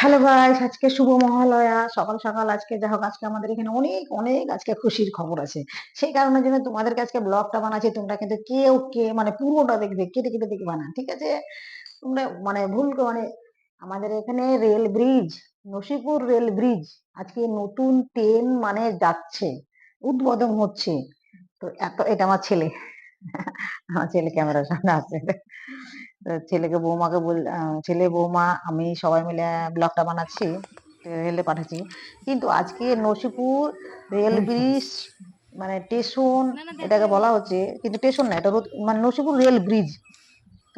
Hello guys আজকে শুভ মহালয়া। সকাল সকাল আজকে যা হোক, আজকে আমাদের এখানে অনেক অনেক আজকে খুশির খবর আছে। সেই কারণে জন্য তোমাদেরকে আজকে ব্লগটা বানাচ্ছি। তোমরা কিন্তু কেউ কে মানে পুরোটা দেখবে, কেটে কেটে দেখবে না, ঠিক আছে? তোমরা মানে ভুল মানে আমাদের এখানে rail bridge Nasipur rail bridge আজকে নতুন ট্রেন মানে যাচ্ছে, উদ্বোধন হচ্ছে। তো এত, এটা আমার ছেলে। আমার ছেলে ক্যামেরার সামনে আছে ছেলেকে বৌমাকে বল আহ, ছেলে বৌমা আমি সবাই মিলে ব্লগটা বানাচ্ছি রেলে পাঠাচ্ছি। কিন্তু আজকে নসিপুর রেল ব্রিজ মানে স্টেশন এটাকে বলা হচ্ছে কিন্তু স্টেশন না এটা মানে নসিপুর রেল ব্রিজ।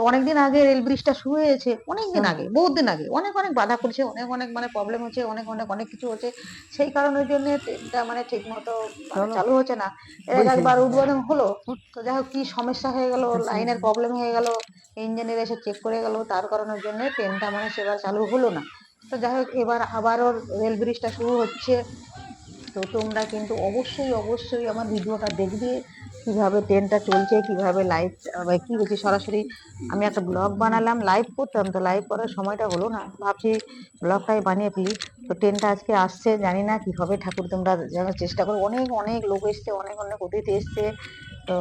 তো অনেকদিন আগে রেল ব্রিজটা শুরু হয়েছে অনেকদিন আগে বহুত দিন আগে অনেক অনেক বাধা করছে অনেক অনেক মানে প্রবলেম হচ্ছে অনেক অনেক অনেক কিছু হচ্ছে। সেই কারণের জন্য ট্রেনটা মানে ঠিক মতো মানে চালু। হচ্ছে না। এর একবার উদ্বোধন হলো তো যাই হোক কি সমস্যা হয়ে গেল লাইনের প্রবলেম হয়ে গেল ইঞ্জিনিয়ার এসে চেক করে গেল তার কারণের জন্য ট্রেনটা মানে সেবার চালু হলো না। তো যাই হোক এবার আবারও রেল ব্রিজটা শুরু হচ্ছে। তো তোমরা কিন্তু অবশ্যই অবশ্যই আমার ভিডিওটা দেখবে। কীভাবে ট্রেনটা চলছে, কীভাবে লাইভ কি হচ্ছে? সরাসরি আমি একটা ব্লগ বানালাম লাইভ করতাম। তো লাইভ করার সময়টা হলো না। ভাবছি ব্লগটাই বানিয়ে ফেলি। তো ট্রেনটা আজকে আসছে, জানি না কি হবে ঠাকুর তোমরা জানার চেষ্টা করো। অনেক অনেক লোক এসছে, অনেক অনেক অতিথি এসছে। তো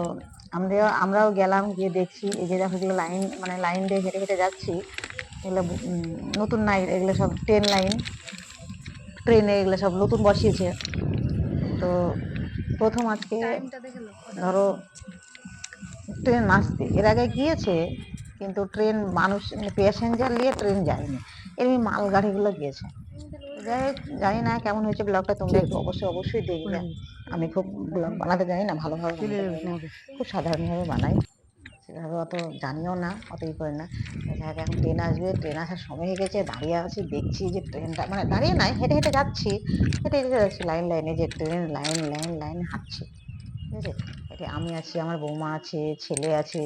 আমরা আমরাও গেলাম, গিয়ে দেখছি। এই যে দেখো যে লাইন মানে লাইন দিয়ে হেঁটে হেঁটে যাচ্ছি, এগুলো নতুন নাই এগুলো সব ট্রেন লাইন ট্রেনে এগুলো সব নতুন বসিয়েছে। তো প্রথম আজকে ধরো ট্রেন আসতে এর আগে গিয়েছে কিন্তু ট্রেন মানুষ প্যাসেঞ্জার নিয়ে ট্রেন যায়নি। এমনি মালগাড়িগুলো গিয়েছে। যাই হোক জানি না কেমন হয়েছে ব্লগটা তোমরা একটু অবশ্যই অবশ্যই দেখবে। আমি খুব ব্লগ বানাতে জানি না ভালোভাবে বানাতে জানি না। খুব সাধারণভাবে বানাই। সেভাবে অত জানিও না অত ই করে না। হোক, এখন ট্রেন আসবে ট্রেন আসার সময় হয়ে গেছে দাঁড়িয়ে আছি দেখছি যে ট্রেনটা মানে দাঁড়িয়ে নাই হেঁটে হেঁটে যাচ্ছি হেঁটে হেঁটে যাচ্ছি লাইন লাইনে যে ট্রেন লাইন লাইন লাইন হাঁটছে ঠিক আছে? এতে আমি আছি আমার বৌমা আছে ছেলে আছে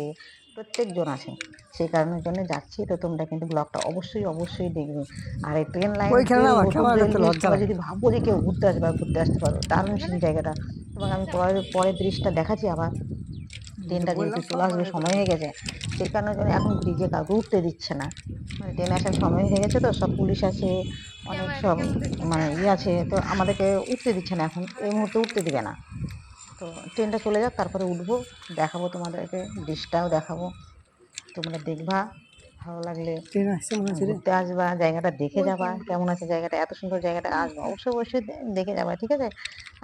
প্রত্যেকজন আছে। সেই কারণের জন্য যাচ্ছি তো তোমরা কিন্তু ব্লগটা অবশ্যই অবশ্যই দেখবে। আর এই ট্রেন লাইন। যদি ভাবো যে কেউ ঘুরতে আসবে ঘুরতে আসতে পারো দারুণ সেই জায়গাটা। এবং আমি পরের পরের দৃশ্যটা দেখাচ্ছি আবার। ট্রেনটা যেহেতু চলে আসবে সময় হয়ে গেছে। সেই কারণে জন্য এখন ব্রিজে কাউকে উঠতে দিচ্ছে না। মানে ট্রেন আসার সময় হয়ে গেছে তো সব পুলিশ আছে অনেক সব মানে ইয়ে আছে তো আমাদেরকে উঠতে দিচ্ছে না এখন এই মুহূর্তে উঠতে দিবে না। তো ট্রেনটা চলে যাক তারপরে উঠবো দেখাবো তোমাদেরকে ডিশটাও দেখাবো তোমরা দেখবা। ভালো লাগলে ট্রেন আসছে মনে হচ্ছে ঘুরতে আসবা জায়গাটা দেখে যাবা কেমন আছে জায়গাটা এত সুন্দর জায়গাটা আসবা অবশ্যই অবশ্যই দেখে যাবা ঠিক আছে?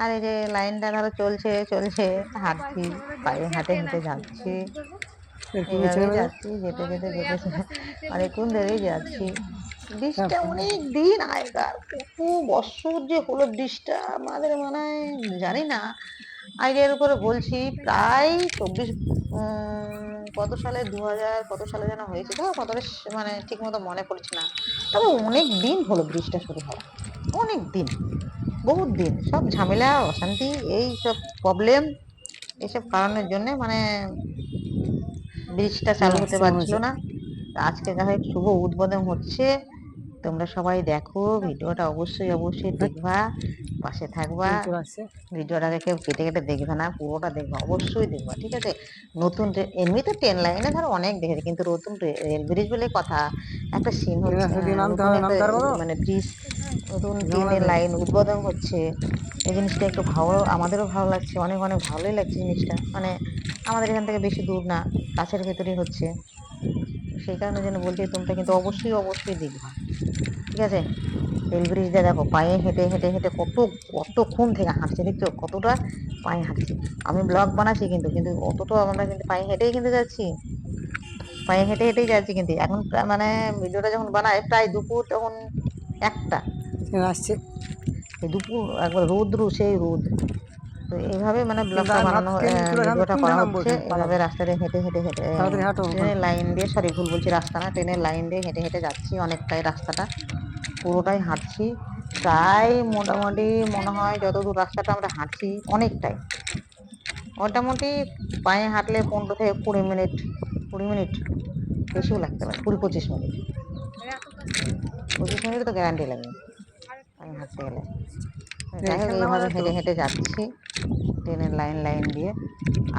আর এই যে লাইনটা ধরো চলছে চলছে হাঁটছি পায়ে হাঁটে হেঁটে যাচ্ছি যাচ্ছি যেতে যেতে যেতে অনেকক্ষণ ধরেই যাচ্ছি। বৃষ্টিটা অনেক দিন আগেকার কত বছর যে হলো বৃষ্টিটা আমাদের মানে জানি না। আইডিয়ার উপরে বলছি প্রায় চব্বিশ কত সালে? দু হাজার কত সালে যেন হয়েছে তো? কতটা মানে ঠিক মতো মনে পড়ছে না। তবে অনেক দিন হলো বৃষ্টিটা শুরু হওয়া। অনেক দিন। বহুত দিন। সব ঝামেলা অশান্তি এই সব প্রবলেম এইসব কারণের জন্যে মানে ব্রিজটা চালু হতে পারছিল। না। আজকে দেখা যাক শুভ উদ্বোধন হচ্ছে। তোমরা সবাই দেখো ভিডিওটা অবশ্যই অবশ্যই দেখবা। পাশে থাকবা। ভিডিওটাকে কেউ কেটে কেটে দেখবে না পুরোটা দেখবা অবশ্যই দেখবা ঠিক আছে? নতুন ট্রেন এমনি তো ট্রেন লাইনে ধরো অনেক দেখেছি কিন্তু নতুন রেল ব্রিজ বলে কথা একটা সিন পারব তো? মানে ব্রিজ নতুন ট্রেনের। লাইন উদ্বোধন হচ্ছে এই জিনিসটা একটু ভালো আমাদেরও ভালো লাগছে অনেক অনেক ভালোই লাগছে জিনিসটা মানে আমাদের এখান থেকে বেশি দূর না কাছের ভেতরেই হচ্ছে। সেই কারণে জন্য বলছি তোমরা কিন্তু অবশ্যই অবশ্যই দেখবা ঠিক আছে? রেল ব্রিজটা দেখো পায়ে হেঁটে হেঁটে হেঁটে কত কতক্ষণ থেকে হাঁটছে দেখছ? কতটা পায়ে হাঁটছে। আমি ব্লগ বানাচ্ছি কিন্তু কিন্তু অতটা আমরা কিন্তু পায়ে হেঁটেই কিন্তু যাচ্ছি। পায়ে হেঁটে হেঁটেই যাচ্ছি কিন্তু। এখন মানে ভিডিওটা যখন বানায় প্রায় দুপুর তখন একটা। আসছে। দুপুর একবার রৌদ্র সেই রোদ তো এইভাবে মানে ব্লগটা বানানো ভিডিওটা করা হচ্ছে এখানে? এভাবে রাস্তা দিয়ে হেঁটে হেঁটে হাঁটো। ট্রেনের লাইন দিয়ে সরি ভুল বলছি রাস্তা না ট্রেনের লাইন দিয়ে হেঁটে হেঁটে যাচ্ছি অনেকটাই রাস্তাটা। পুরোটাই হাঁটছি। প্রায় মোটামুটি মনে হয় যতদূর রাস্তাটা আমরা হাঁটছি অনেকটাই। মোটামুটি পায়ে হাঁটলে পনেরো থেকে কুড়ি মিনিট কুড়ি মিনিট বেশিও লাগতে পারে কুড়ি পঁচিশ মিনিট। পঁচিশ মিনিট তো গ্যারান্টি লাগবে পায়ে হাঁটতে গেলে। যাই হোক এইভাবে হেঁটে হেঁটে যাচ্ছি। ট্রেনের লাইন লাইন দিয়ে।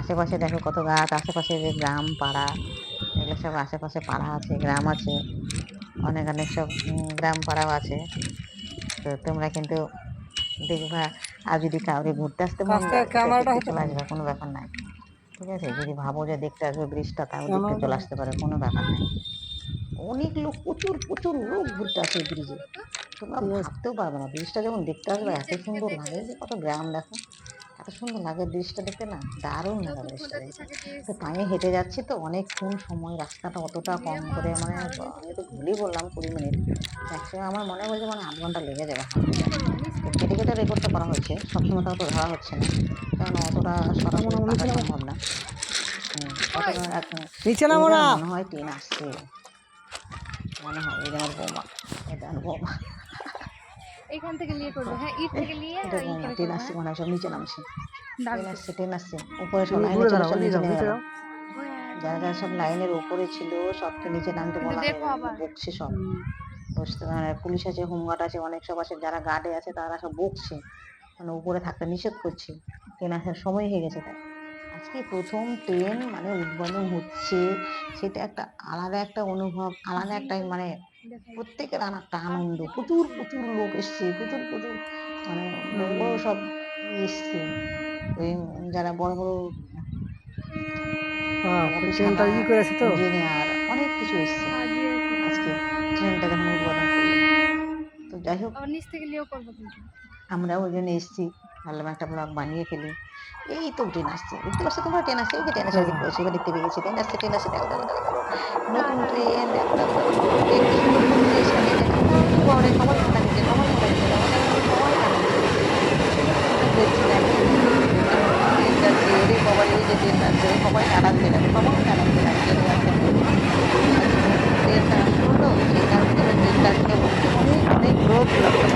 আশেপাশে দেখো কত গাছ আশেপাশে যে গ্রাম পাড়া এগুলো সব আশেপাশে পাড়া আছে গ্রাম আছে। অনেক অনেক সব গ্রাম পাড়াও আছে। তো তোমরা কিন্তু দেখবা আর যদি কাউরে ঘুরতে আসতে মন আসবে কোনো ব্যাপার নাই। ঠিক আছে? যদি ভাবো যে দেখতে আসবে ব্রিজটা তাও দেখতে চলে আসতে পারে কোনো ব্যাপার নাই। অনেক লোক প্রচুর প্রচুর লোক ঘুরতে আসে ব্রিজে। তোমরা ভাবতেও পারবে না ব্রিজটা যখন দেখতে আসবে এত সুন্দর লাগে যে কত গ্রাম দেখো। এত সুন্দর লাগে ব্রিজটা দেখতে না দারুণ লাগে দেখতে। তো পায়ে হেঁটে যাচ্ছি তো অনেকক্ষণ সময় রাস্তাটা অতটা কম করে মানে আমি তো ভুলই বললাম কুড়ি মিনিট। একসময় আমার মনে হয়েছে মানে আধ ঘণ্টা লেগে যাবে। হাঁটতে তো কেটে কেটে রেকর্ডটা করা হচ্ছে সবসময় তো অত ধরা হচ্ছে না। কারণ অতটা সরাসরি কাটা সম্ভব না। হুম, নিচে নামো না। মনে হয় ট্রেন আসছে। মনে হয় এই যে আমার বৌমা এটা আমার বৌমা। এখান থেকে নিয়ে করব। হ্যাঁ ইট থেকে নিয়ে করে আসছে? মনে হয় সব নিচে নামছে। আসছে ট্রেন আসছে। উপরে সব লাইনে সব নিচে নিচে নেমে গেল যারা যারা সব লাইনের উপরে ছিল সবকে নিচে নামতে বলা বকছে সব। বসতে মানে পুলিশ আছে হোমগার্ড আছে অনেক সব আছে যারা গার্ডে আছে তারা সব বকছে। মানে উপরে থাকতে নিষেধ করছে। ট্রেন আসার সময় হয়ে গেছে তাই আজকে প্রথম ট্রেন মানে উদ্বোধন হচ্ছে সেটা একটা আলাদা একটা অনুভব আলাদা একটা মানে প্রত্যেকের একটা আনন্দ। প্রচুর প্রচুর লোক এসছে প্রচুর প্রচুর মানে বড় বড় সব এসছে। ওই যারা বড় বড় হ্যাঁ ট্রেনটা ই করেছে তো? ইঞ্জিনিয়ার অনেক কিছু এসছে। আজকে ট্রেনটা যখন উদ্বোধন করল তো যাই হোক। নিচ থেকে নিয়েও করব কিন্তু। আমরা ওই জন্য এসেছি। ভাবলাম একটা ব্লগ বানিয়ে ফেলি। এই তো ট্রেন আসছে। দেখতে পাচ্ছ তোমরা? ট্রেন আসছে। এই যে ট্রেন আসছে দেখতে পেয়েছি দেখতে ট্রেন আসছে ট্রেন আসছে দেখো দেখো দেখো। দেখো। নতুন ট্রেন দেখো দেখো দেখো। ট্রেন কি সুন্দর ফুল দিয়ে সাজিয়ে দেখো। সবাই বড় সবাই মাথা নিচে সবাই মাথা নিচে সবাই সবাই আনন্দ দেখছি দেখো ট্রেন যাচ্ছে রে বাবা এই যে ট্রেন যাচ্ছে সবাই আনন্দে লাগে সবাই আনন্দে লাগে ট্রেন যাচ্ছে ট্রেনটা আসলো তো সেই কারণে ট্রেনটা আজকে অনেক অনেক লোক লক্ষ্য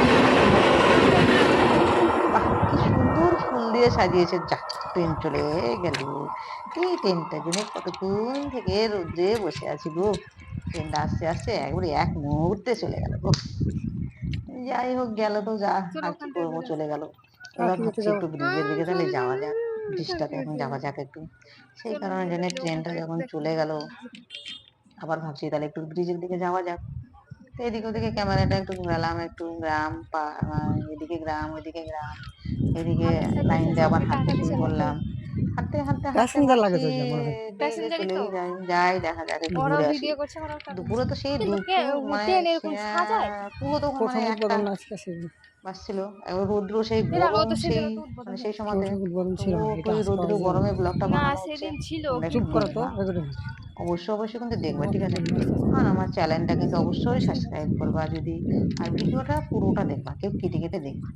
বাহ কি সুন্দর ফুল দিয়ে সাজিয়েছে যা ট্রেন চলে গেল। এই ট্রেনটার জন্য কতক্ষণ থেকে রোদ্রে বসে আছি গো। ট্রেনটা আসতে আসতে একবারে এক মুহূর্তে চলে গেল গো। যাই হোক গেল তো যা আর কি করব চলে গেল। এবার ভাবছি। একটু ব্রিজের দিকে তাহলে যাওয়া যাক ব্রিজটাতে এখন যাওয়া যাক একটু। সেই কারণে জন্য ট্রেনটা যখন চলে গেল আবার ভাবছি তাহলে একটু ব্রিজের দিকে যাওয়া যাক। তো এদিকে ওদিকে ক্যামেরাটা একটু ঘোরালাম একটু গ্রাম এদিকে গ্রাম ওইদিকে গ্রাম এদিকে লাইন দিয়ে আবার হাঁটতে শুরু করলাম। হাঁটতে হাঁটতে হাঁটতে Passenger লাগে তো। যাই যাই দেখা যাক একটু ঘুরে আসি। ভিডিও করছে দুপুরে তো সেই মানে? পুরো তো মানে একটা সেই রৌদ্র সেই গরম সেই মানে সেই আজ রৌদ্র গরমে না। ব্লগটা বানানো ছিল। চুপ করো তো অবশ্যই অবশ্যই কিন্তু দেখবা ঠিক আছে? আর আমার চ্যানেলটা কিন্তু অবশ্যই সাবস্ক্রাইব করবা যদি আর ভিডিওটা পুরোটা দেখবা কেউ কেটে কেটে দেখবা।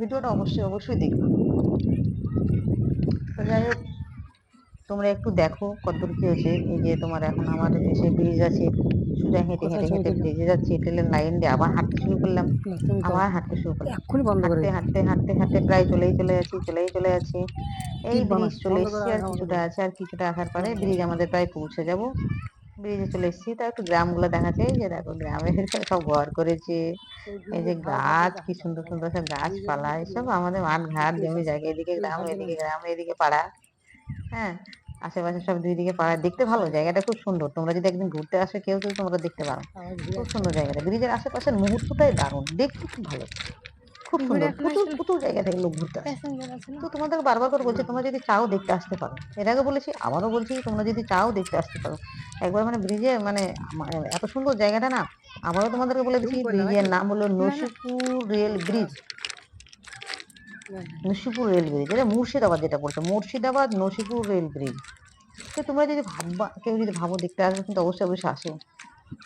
ভিডিওটা অবশ্যই অবশ্যই দেখবা। তো যাই হোক তোমরা একটু দেখো কতদূর কি হয়েছে এই যে তোমার এখন আমাদের দেশে ব্রিজ আছে সোজা হেঁটে হেঁটে হেঁটে ব্রিজে যাচ্ছি ট্রেনের লাইন দিয়ে আবার হাঁটতে শুরু করলাম। আবার হাঁটতে শুরু করলাম। এক্ষুনি বন্ধ করে হাঁটতে হাঁটতে হাঁটতে প্রায় চলেই চলে যাচ্ছি চলেই চলে যাচ্ছি এই ব্রিজ চলে এসেছি আর কিছুটা আছে আর কিছুটা আসার পরে ব্রিজ আমাদের প্রায় পৌঁছে যাব। ব্রিজে চলে এসেছি। তা একটু গ্রামগুলো দেখাচ্ছে যে দেখো গ্রামে সব ঘর করেছে। এই যে গাছ কি সুন্দর সুন্দর সব গাছপালা এসব আমাদের মাঠ ঘাট জমি জায়গা এদিকে গ্রাম এদিকে গ্রাম এদিকে পাড়া। হ্যাঁ আশেপাশে সব দুই দিকে পাড়া দেখতে ভালো জায়গাটা খুব সুন্দর। তোমরা যদি একদিন ঘুরতে আসো কেউ কেউ তোমরা দেখতে পারো। খুব সুন্দর জায়গাটা। ব্রিজের আশেপাশের মুহূর্তটাই দারুণ দেখতে খুব ভালো। খুব সুন্দর প্রচুর প্রচুর জায়গা থেকে লোক ঘুরতে আসে। তো তোমাদের বারবার করে বলছি তোমরা যদি চাও দেখতে আসতে পারো। এর আগে বলেছি আবারও বলছি তোমরা যদি চাও দেখতে আসতে পারো। একবার মানে ব্রিজে মানে এত সুন্দর জায়গাটা না আবারও তোমাদেরকে বলে দিচ্ছি ব্রিজের নাম হলো Nasipur rail bridge. Nasipur rail bridge এটা মুর্শিদাবাদ যেটা বলছে মুর্শিদাবাদ নসিপুর রেল ব্রিজ তো তোমরা যদি ভাববা কেউ যদি ভাবো দেখতে আসবে কিন্তু অবশ্যই অবশ্যই আসো।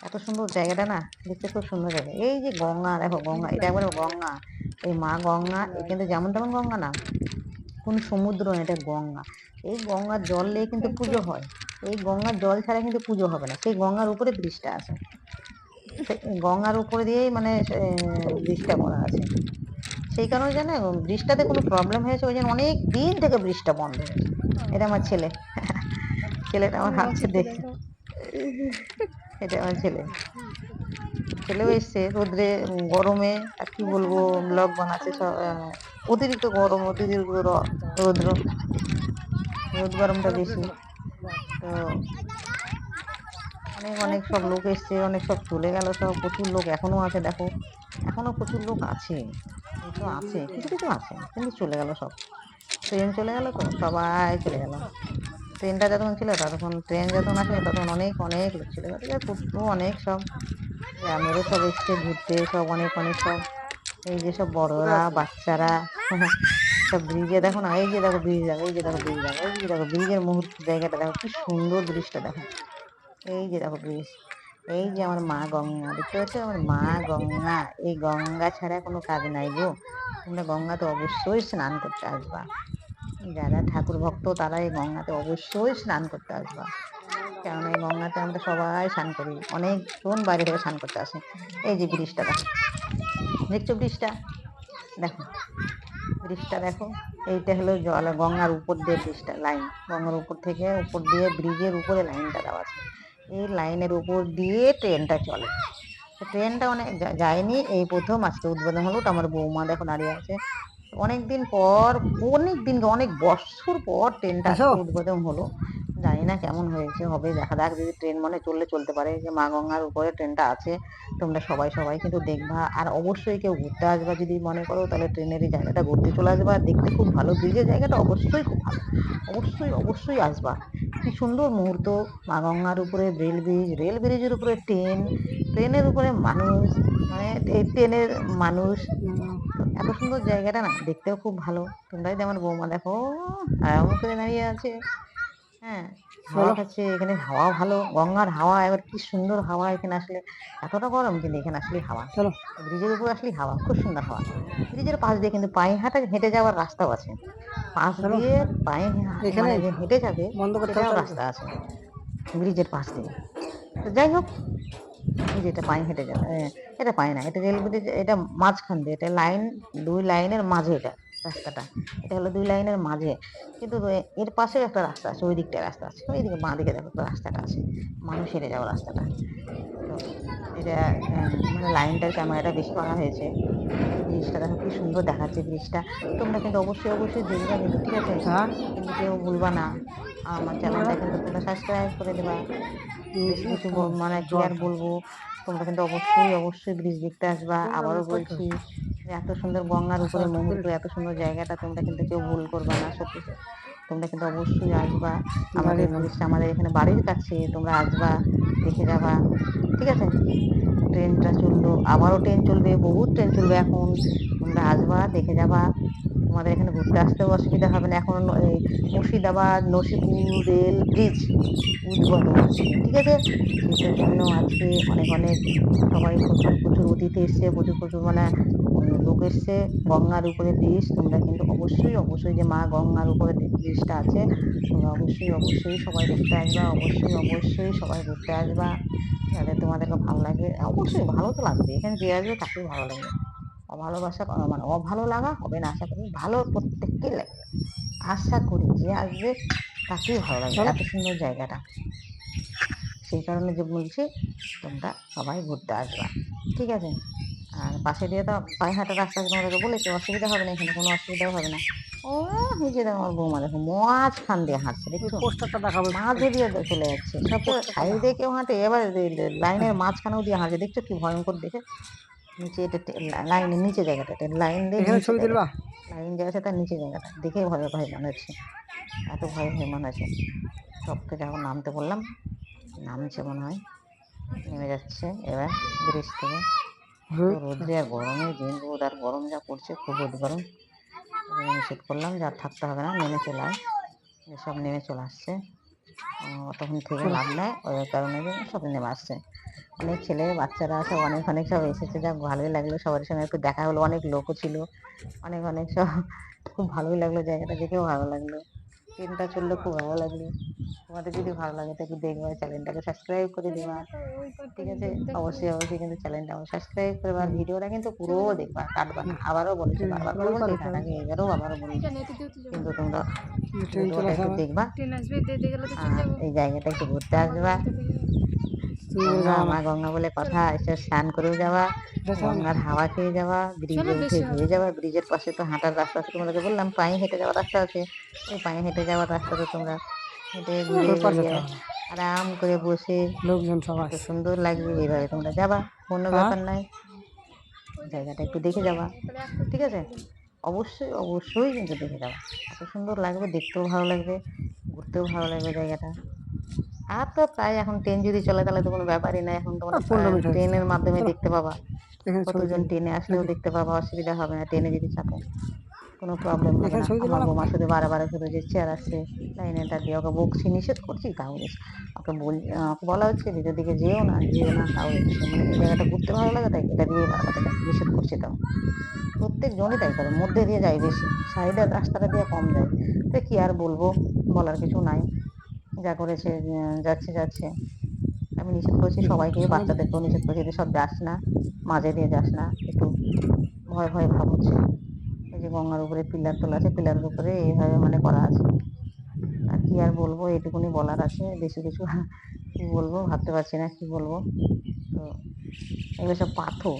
এত সুন্দর জায়গাটা না দেখতে খুব সুন্দর জায়গা। এই যে গঙ্গা দেখো গঙ্গা এটা একবারে গঙ্গা। এই মা গঙ্গা কিন্তু যেমন তেমন গঙ্গা না কোন সমুদ্র না এটা গঙ্গা। এই গঙ্গার জল নিয়ে কিন্তু পুজো হয়। এই গঙ্গার জল ছাড়া কিন্তু পুজো হবে না। সেই গঙ্গার উপরে ব্রিজটা আছে। গঙ্গার উপরে দিয়েই মানে ব্রিজটা করা আছে। সেই কারণে জানো ব্রিজটাতে কোনো প্রবলেম হয়েছে ওই জন্য অনেক দিন থেকে ব্রিজটা বন্ধ হয়েছে। এটা আমার ছেলে। ছেলেটা আমার হাসছে দেখে এটা আমার ছেলে। ছেলেও এসছে রোদ্রে গরমে আর কি বলব ব্লগ বানাচ্ছে সব অতিরিক্ত গরম অতিরিক্ত রৌদ্র। রোদ গরমটা বেশি। তো অনেক অনেক সব লোক এসছে অনেক সব চলে গেল সব প্রচুর লোক এখনও আছে দেখো। এখনও প্রচুর লোক আছে। তো আছে, কিছু কিছু আছে, কিন্তু চলে গেল সব। ট্রেন চলে গেল তো, সবাই চলে গেল। ট্রেনটা যখন ছিল তখন ট্রেন যখন আসলে তখন অনেক অনেক লোক ছিল। প্রচুর অনেক সব, গ্রামেরও সব এসছে, ঘুরতে সব, অনেক অনেক সব। এই যে সব বড়রা, বাচ্চারা, সব ব্রিজে দেখো না, এই যে দেখো ব্রিজ দেখো এই যে দেখো ব্রিজ দেখো এই যে দেখো ব্রিজের মুহূর্ত, জায়গাটা দেখো, কি সুন্দর ব্রিজটা দেখো। এই যে দেখো ব্রিজ এই যে আমার মা গঙ্গা, দেখতে পাচ্ছ? আমার মা গঙ্গা, এই গঙ্গা ছাড়া কোনো কাজ নাই গো। তোমরা গঙ্গাতে অবশ্যই স্নান করতে আসবা। যারা ঠাকুর ভক্ত, তারা এই গঙ্গাতে অবশ্যই স্নান করতে আসবা। কেননা এই গঙ্গাতে আমরা সবাই স্নান করি। অনেকজন বাইরে থেকে স্নান করতে আসে। এই যে ব্রিজটা দেখো। দেখছ ব্রিজটা? দেখো। ব্রিজটা দেখো। এইটা হলো জল, গঙ্গার উপর দিয়ে ব্রিজটা, লাইন। গঙ্গার উপর থেকে উপর দিয়ে ব্রিজের উপরে লাইনটা দেওয়া আছে। এই লাইনের উপর দিয়ে ট্রেনটা চলে। তো ট্রেনটা অনেক যায়নি এই প্রথম আজকে উদ্বোধন হলো তো আমার বৌমা দেখো দাঁড়িয়ে আছে। অনেক দিন পর অনেক দিন অনেক বছর পর ট্রেনটা উদ্বোধন হলো। জানি না কেমন হয়েছে, হবে দেখা যাক, যদি ট্রেন মনে চললে চলতে পারে, যে মা গঙ্গার উপরে ট্রেনটা আছে, তোমরা সবাই সবাই কিন্তু দেখবা, আর অবশ্যই কেউ ঘুরতে আসবা যদি মনে করো, তাহলে ট্রেনের এই জায়গাটা ঘুরতে চলে আসবা দেখতে খুব ভালো ব্রিজের জায়গাটা অবশ্যই খুব ভালো, অবশ্যই অবশ্যই আসবা। কি সুন্দর মুহূর্ত, মা গঙ্গার উপরে রেল ব্রিজ রেল ব্রিজের উপরে ট্রেন ট্রেনের উপরে মানুষ মানে এই ট্রেনের মানুষ, এত সুন্দর জায়গাটা না, দেখতেও খুব ভালো। তোমরাই যেমন বৌমা দেখো, আরাম করে দাঁড়িয়ে আছে। হ্যাঁ চলো। এখানে হাওয়া ভালো গঙ্গার হাওয়া এবার কি সুন্দর হাওয়া এখানে আসলে। এতটা গরম কিন্তু এখানে আসলে হাওয়া। চলো। ব্রিজের উপর আসলে হাওয়া খুব সুন্দর হাওয়া। ব্রিজের পাশ দিয়ে কিন্তু পায়ে হাঁটা হেঁটে যাওয়ার রাস্তাও আছে। পাশ দিয়ে পায়ে এখানে মানে হেঁটে যাবে বন্ধ করতে সেটাও রাস্তা আছে। ব্রিজের পাশ দিয়ে। তো যাই হোক এই যে এটা পায়ে হেঁটে যাবে এ, এটা পায় না এটা রেল ব্রিজ এটা মাঝখান দিয়ে এটা লাইন দুই লাইনের মাঝে এটা। রাস্তাটা। এটা হলো দুই লাইনের মাঝে। কিন্তু এর পাশেও একটা রাস্তা আছে ওই দিকটা রাস্তা আছে। ওই দিকে বাঁ দিকে দেখো রাস্তাটা আছে। মানুষ হেঁটে যাওয়ার রাস্তাটা। তো এটা মানে লাইনটার ক্যামেরাটা বেশি করা হয়েছে। ব্রিজটা দেখো কি সুন্দর দেখাচ্ছে ব্রিজটা তোমরা কিন্তু অবশ্যই অবশ্যই দেখবে। কিন্তু ঠিক আছে হ্যাঁ। কিন্তু কেউ ভুলবা না। আমার চ্যানেলটা কিন্তু তোমরা সাবস্ক্রাইব করে দেবা। বেশি কিছু মানে কি আর বলব। তোমরা কিন্তু অবশ্যই অবশ্যই ব্রিজ দেখতে আসবা। আবারও বলছি এত সুন্দর গঙ্গার উপরে মুহূর্ত এত সুন্দর জায়গাটা তোমরা কিন্তু কেউ ভুল করবে না সত্যি। তোমরা কিন্তু অবশ্যই আসবা আমাদের আমাদের এখানে বাড়ির কাছে তোমরা আসবা দেখে যাবা ঠিক আছে? ট্রেনটা চলল আবারও ট্রেন চলবে বহুত ট্রেন চলবে এখন। তোমরা আসবা দেখে যাবা। তোমাদের এখানে ঘুরতে আসতেও অসুবিধা হবে না। এখন এই মুর্শিদাবাদ, নসিপুর, রেল, ব্রিজ, উদ্বোধন ঠিক আছে? সেটার জন্য আজকে অনেক অনেক সবাই প্রচুর প্রচুর অতিথি এসছে, প্রচুর প্রচুর মানে লোক এসছে। গঙ্গার উপরে ব্রিজ, তোমরা কিন্তু অবশ্যই অবশ্যই যে মা গঙ্গার উপরে ব্রিজটা আছে, তোমরা অবশ্যই অবশ্যই সবাই দেখতে আসবা, অবশ্যই অবশ্যই সবাই ঘুরতে আসবা। যাতে তোমাদেরকে ভালো লাগে। অবশ্যই ভালো তো লাগবে এখানে যে আসবে, তাকেই ভালো লাগবে অভালোবাসা মানে অভালো লাগা হবে না। আশা করি ভালো প্রত্যেককে লাগবে আশা করি যে আসবে তাকেই ভালো লাগবে এত সুন্দর জায়গাটা। সেই কারণে যে বলছি তোমরা সবাই ঘুরতে আসবা। ঠিক আছে? আর পাশে দিয়ে তো পায়ে হাঁটা রাস্তা তোমাদেরকে বলেছি অসুবিধা হবে না এখানে কোনো অসুবিধাও হবে না। ও নিজে দেখো আমার বৌমা দেখো মাঝখান দিয়ে হাঁটছে দেখছ? পোস্টারটা দেখাবো। মাঝে দিয়ে চলে যাচ্ছে। সব সাইডে কেউ হাঁটে এবার লাইনের মাঝখানেও দিয়ে হাঁটে দেখছ কি ভয়ঙ্কর দেখে? নিচে এটা লাইনের নিচে জায়গাটা এটা লাইন দিয়ে এখানে ছবি তুলবা? লাইন যে আছে তার নিচে জায়গাটা। দেখেই ভয় ভয় মনে হচ্ছে। এত ভয় ভয় মনে হচ্ছে। সব থেকে এখন নামতে বললাম। নামছে মনে হয়। নেমে যাচ্ছে এবার ব্রিজ থেকে। তো রোদ্রে আর গরমে দিন রোদ আর গরম যা পড়ছে খুব রোদ গরম। নিষেধ করলাম যা থাকতে হবে না নেমে চলে আয়। যে সব নেমে চলে আসছে। তখন থেকে লাভ নেয় ওদের কারণে যে সব নেমে আসছে। অনেক ছেলে বাচ্চারা সব অনেক অনেক সব এসেছে। যাক ভালোই লাগল সবার সঙ্গে একটু দেখা হলো। অনেক লোকও ছিল। অনেক অনেক সব। খুব ভালোই লাগল জায়গাটা দেখেও ভালো লাগল। ট্রেনটা চললে খুব ভালো লাগল। তোমাদের যদি ভালো লাগে তাকে দেখবে চ্যানেলটাকে সাবস্ক্রাইব করে দেবা। ঠিক আছে? অবশ্যই অবশ্যই কিন্তু চ্যানেলটা সাবস্ক্রাইব করবা ভিডিওটা কিন্তু পুরো দেখবা কাটবা না। আবারও বলছি বারবার করে বলছি আগে এবারও আবারও বলছি। কিন্তু তোমরা ভিডিওটা একটু দেখবা। আর এই জায়গাটা একটু ঘুরতে আসবা। মা গঙ্গা বলে কথা। এসে স্নান করেও যাওয়া গঙ্গার হাওয়া খেয়ে যাওয়া ব্রিজে উঠে ঘুরে যাওয়া ব্রিজের পাশে তো হাঁটার রাস্তা আছে। তোমাদেরকে বললাম পায়ে হেঁটে যাওয়ার রাস্তা আছে। ওই পায়ে হেঁটে যাওয়ার রাস্তাতে তোমরা হেঁটে ঘুরে। আরাম করে বসে লোকজন সব কত আসছে সুন্দর লাগবে এইভাবে তোমরা যাবা কোনো হ্যাঁ। ব্যাপার নাই জায়গাটা একটু দেখে যাবা ঠিক আছে? অবশ্যই অবশ্যই কিন্তু দেখে যাবা। এত সুন্দর লাগবে দেখতেও ভালো লাগবে ঘুরতেও ভালো লাগবে জায়গাটা। আর তো প্রায় এখন ট্রেন যদি চলে তাহলে তো কোনো ব্যাপারই না এখন তোমার আর 15 ট্রেনের মাধ্যমে দেখতে পাবা। কতজন ট্রেনে আসলেও দেখতে পাবা অসুবিধা হবে না ট্রেনে যদি চাপো কোনো প্রবলেম হবে না। আমার। বোমা শুধু বারে বারে শুধু যে চেয়ার আসছে লাইনে দাঁড়িয়ে ওকে বকছি নিষেধ করছি তাও ওকে বল ওকে বলা হচ্ছে ভিতর দিকে যেও না যেও না তাও মানে জায়গাটা ঘুরতে ভালো লাগে তাই এটা দিয়ে বারবার নিষেধ করছে তাও। প্রত্যেক জনই তাই করে মধ্যে দিয়ে যায় বেশি। সাইডের রাস্তাটা দিয়ে কম যায়। তো কি আর বলব? বলার কিছু নাই। যা করেছে যাচ্ছে যাচ্ছে। আমি নিষেধ করছি সবাইকে, বাচ্চাদেরকেও নিষেধ করছি যে সব যাস না, মাঝে দিয়ে যাস না, একটু ভয় ভয় ভাব হচ্ছে। এই যে গঙ্গার উপরে পিলার তোলা আছে, পিলারের উপরে এইভাবে মানে করা আছে। আর কি আর বলব এটুকুনি বলার আছে, বেশি কিছু কি বলব, ভাবতে পারছি না কি বলব। তো, এগুলো সব পাথর,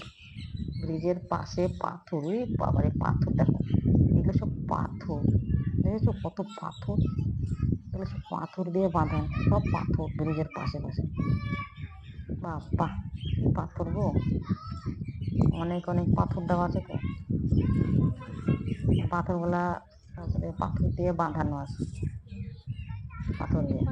ব্রিজের পাশে পাথর ওই বাবারে পাথর দেখো। এগুলো সব পাথর, দেখেছ কত পাথর? এগুলো সব পাথর দিয়ে বাঁধা সব পাথর ব্রিজের পাশে পাশে বাবা কি পাথর গো? অনেক অনেক পাথর দেওয়া আছে তো। পাথরগুলা তারপরে পাথর দিয়ে বাঁধানো আছে। পাথর দিয়ে।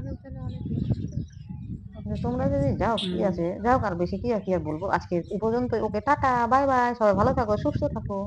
তোমরা যদি যাও, কি আছে? যাও আর বেশি কি আর কি আর বলব? আজকে এই পর্যন্ত ওকে, টাটা, বাই বাই। সবাই ভালো থাকো, সুস্থ থাকো।